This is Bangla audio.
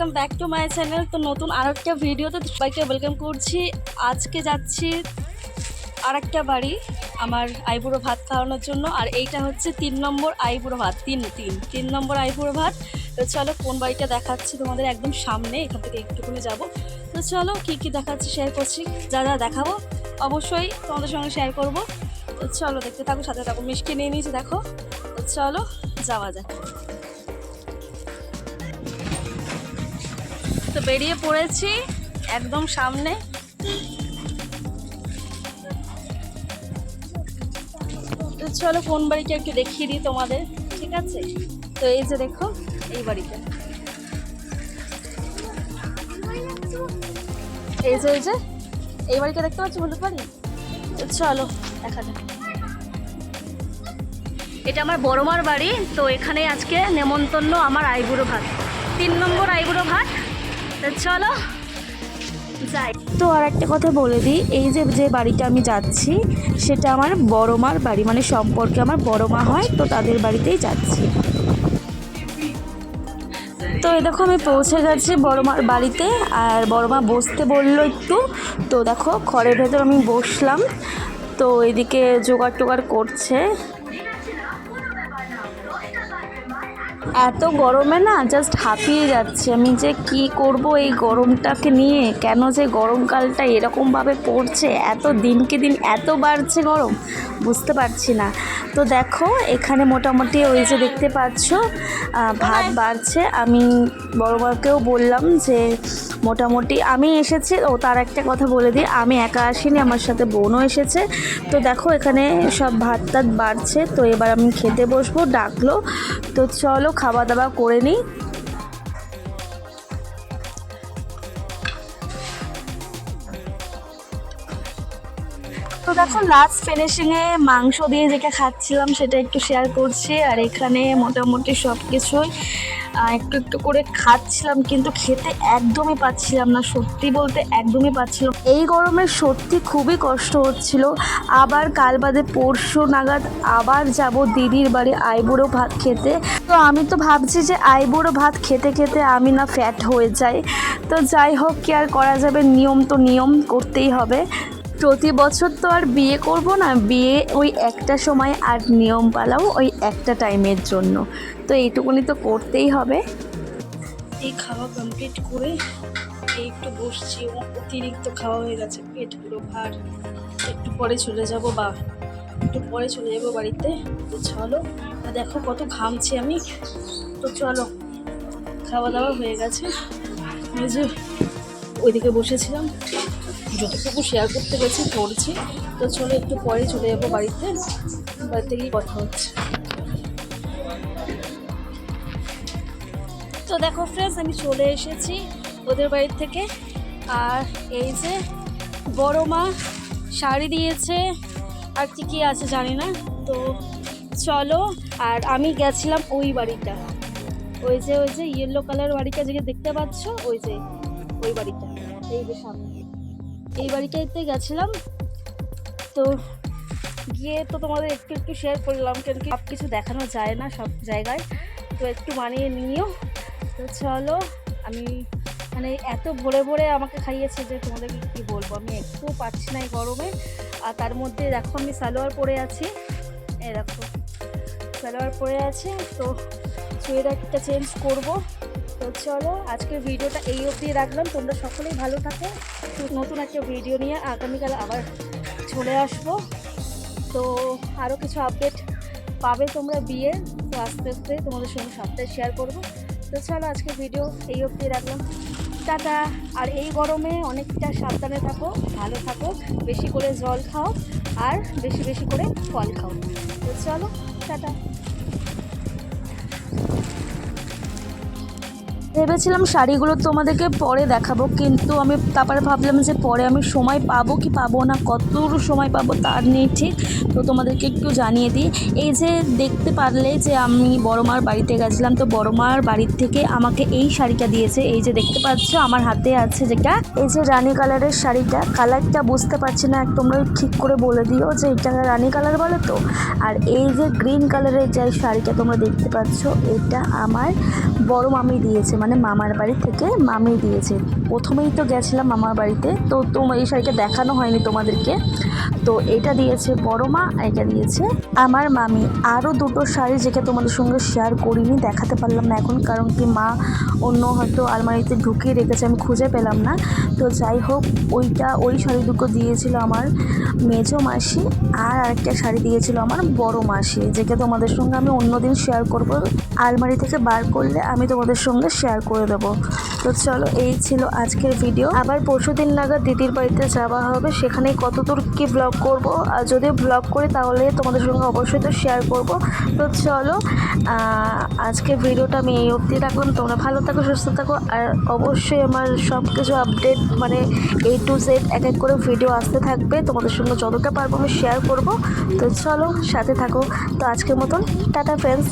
Welcome back to my channel তো নতুন আর একটা ভিডিওতে সবাইকে ওয়েলকাম করছি। আজকে যাচ্ছি আর একটা বাড়ি, আমার আইবুড়ো ভাত খাওয়ানোর জন্য। আর এইটা হচ্ছে তিন নম্বর আইবুড়ো ভাত, তিন তিন তিন নম্বর আইবুড়ো ভাত। তো চলো কোন বাড়িটা দেখাচ্ছি তোমাদের একদম সামনে, এখান থেকে একটুখানি যাব। তো চলো কী কী দেখাচ্ছি শেয়ার করছি, যা যা দেখাবো অবশ্যই তোমাদের সঙ্গে শেয়ার করব। তো চলো দেখতে থাকো, সাথে থাকো, মিষ্টি নিয়ে নিয়েছি, দেখো। তো চলো যাওয়া যাক। তো বেরিয়ে পড়েছি একদম সামনে। তো চলো কোন বাড়িটা একটু দেখিয়ে দিই তোমাদের, ঠিক আছে? তো এই যে দেখো, এই বাড়িটা। এই যে এই যে, এই বাড়িটা দেখতে পাচ্ছ হলুদ বাড়ি? চলো, দেখা যাক। এটা আমার বড়মার বাড়ি, তো এখানে আজকে নেমন্তন্ন আমার আইবুড়ো ভাত। তিন নম্বর আইবুড়ো ভাত চলো, যাই। তো আর একটা কথা বলে দিই, এই যে যে বাড়িটা আমি যাচ্ছি, সেটা আমার বড় মার বাড়ি মানে সম্পর্কে আমার বড় মা হয়, তো তাদের বাড়িতেই যাচ্ছি। তো এই দেখো, আমি পৌঁছে গেছি বড় মার বাড়িতে, আর বড় মা বসতে বলল একটু। তো দেখো, ঘরের ভেতর আমি বসলাম, তো এদিকে জোগাড় টোগাড় করছে। এত গরমে না জাস্ট হাঁপিয়ে যাচ্ছে। আমি যে কি করব এই গরমটাকে নিয়ে? কেন যে গরমকালটা এরকমভাবে পড়ছে? এত দিনকে দিন এত বাড়ছে গরম? বুঝতে পারছি না। তো দেখো এখানে মোটামুটি ওই যে দেখতে পাচ্ছ ভাত বাড়ছে। আমি বড় মাকেও বললাম যে মোটামুটি আমি এসেছি। ও তার একটা কথা বলে দিই আমি একা আসিনি আমার সাথে বোনও এসেছে। তো দেখো এখানে সব ভাত টাত বাড়ছে। তো এবার আমি খেতে বসবো ডাকলো। তো চলো খাওয়া দাওয়া করে নিই। তো দেখো লাস্ট ফিনিশিংয়ে মাংস দিয়ে যেটা খাচ্ছিলাম সেটা একটু শেয়ার করছি, আর এখানে মোটামুটি সব কিছুই একটু একটু করে খাচ্ছিলাম, কিন্তু খেতে একদমই পাচ্ছিলাম না, সত্যি বলতে একদমই পাচ্ছিলাম এই গরমে সত্যি খুবই কষ্ট হচ্ছিল। আবার কাল বাদে পরশু নাগাদ আবার যাব দিদির বাড়ি আইবুড়ো ভাত খেতে। তো আমি তো ভাবছি যে আইবুড়ো ভাত খেতে খেতে আমি না ফ্যাট হয়ে যাই। তো যাই হোক, কি আর করা যাবে? নিয়ম তো নিয়ম, করতেই হবে। প্রতি বছর তো আর বিয়ে করব না। বিয়ে ওই একটা সময় আর নিয়ম পালাও ওই একটা টাইমের জন্য। তো এইটুকুনি তো করতেই হবে। এই খাওয়া কমপ্লিট করে এই একটু বসছি। অতিরিক্ত খাওয়া হয়ে গেছে পেট পুরো ভার। একটু পরে চলে যাব বা একটু পরে চলে যাব বাড়িতে। তো চলো দেখো কত ঘামছি আমি। তো চলো, খাওয়া দাওয়া হয়ে গেছে। যে ওইদিকে বসেছিলাম। যতটুকু শেয়ার করতে গেছি করছি তো চলো একটু পরে চলে যাব বাড়িতে। বাড়িতে গিয়ে কথা হচ্ছে। তো দেখো ফ্রেন্ডস আমি চলে এসেছি ওদের বাড়ির থেকে। আর এই যে বড় মা শাড়ি দিয়েছে। আর কি কি আছে জানি না। তো চলো, আর আমি গেছিলাম ওই বাড়িটা। ওই যে ওই যে ইয়েলো কালার বাড়িটা যেটা দেখতে পাচ্ছ, ওই যে, ওই বাড়িটা। এই যে সামনে। এই বাড়িটাতে গেছিলাম। তো গিয়ে তো তোমাদের একটু একটু শেয়ার করলাম কেন কি সব কিছু দেখানো যায় না সব জায়গায়। তো একটু মানিয়ে নিও। তো চলো, আমি মানে এত ভোরে ভোরে আমাকে খাইয়েছে যে তোমাদেরকে কী বলব? আমি একটু পাচ্ছি না এই গরমে। আর তার মধ্যে দেখো আমি সালোয়ার পরে আছি। এই দেখো, সালোয়ার পরে আছে। তো সোয়েটারটা চেঞ্জ করব। তো চলো, আজকের ভিডিওটা এই অবধি রাখলাম। তোমরা সকলেই ভালো থাকো, নতুন একটা ভিডিও নিয়ে আগামীকাল আবার চলে আসব। তো আরও কিছু আপডেট পাবে তোমরা বিয়ে, তো আস্তে আস্তে তোমাদের সঙ্গে সবটাই শেয়ার করব। তো চলো আজকে ভিডিও এই অবধি রাখলাম। টাটা। আর এই গরমে অনেকটা সাবধানে থাকো, ভালো থাকো, বেশি করে জল খাও, আর বেশি বেশি করে ফল খাও। তো চলো, টাটা। ভেবেছিলাম শাড়িগুলো তোমাদেরকে পরে দেখাবো, কিন্তু আমি তারপরে ভাবলাম যে পরে আমি সময় পাবো কি পাবো না, কতটুকু সময় পাবো তার নেই ঠিক। তো তোমাদেরকে একটু জানিয়ে দিই, এই যে দেখতে পারলে যে আমি বড় মার বাড়িতে গেছিলাম, তো বড় মার বাড়ির থেকে আমাকে এই শাড়িটা দিয়েছে। এই যে দেখতে পাচ্ছ, আমার হাতে আছে যেটা। এই যে রানী কালারের শাড়িটা, কালারটা বুঝতে পারছি না তোমরা ঠিক করে বলে দিও যে এটা রানী কালার বলে তো। আর এই যে গ্রিন কালারের যে শাড়িটা তোমরা দেখতে পাচ্ছ, এটা আমার বড় মামি দিয়েছে। মানে মামার বাড়ি থেকে মামি দিয়েছে। প্রথমেই তো গেছিলাম মামার বাড়িতে। তো তোমার এই শাড়িটা দেখানো হয়নি তোমাদেরকে। তো এটা দিয়েছে বড় মা এটা দিয়েছে আমার মামি। আরও দুটো শাড়ি যেটা তোমাদের সঙ্গে শেয়ার করিনি, দেখাতে পারলাম না এখন, কারণ কি মা অন্য হয়তো আলমারিতে ঢুকিয়ে রেখেছে, আমি খুঁজে পেলাম না। তো যাই হোক, ওইটা, ওই শাড়ি দুটো দিয়েছিল আমার মেজো মাসি, আর আরেকটা শাড়ি দিয়েছিল আমার বড় মাসি, যেটা তোমাদের সঙ্গে আমি অন্যদিন শেয়ার করব। আলমারি থেকে বার করলে আমি তোমাদের সঙ্গে শেয়ার করে দেবো। তো চলো, এই ছিল আজকের ভিডিও আবার পরশু দিন নাগাদ দিদির বাড়িতে যাওয়া হবে সেখানে কতদূর কি ব্লগ করব। আর যদি ব্লগ করি, তাহলে তোমাদের সঙ্গে অবশ্যই তো শেয়ার করব। তো চলো আজকে ভিডিওটা আমি এই অবধি রাখলাম। তোমরা ভালো থাকো, সুস্থ থাকো। আর অবশ্যই আমার সব কিছু আপডেট মানে এই টু জেড এক এক করে ভিডিও আসতে থাকবে। তোমাদের সঙ্গে যতটা পারব আমি শেয়ার করব। তো চলো, সাথে থাকো। তো আজকের মতন, টাটা ফ্রেন্ডস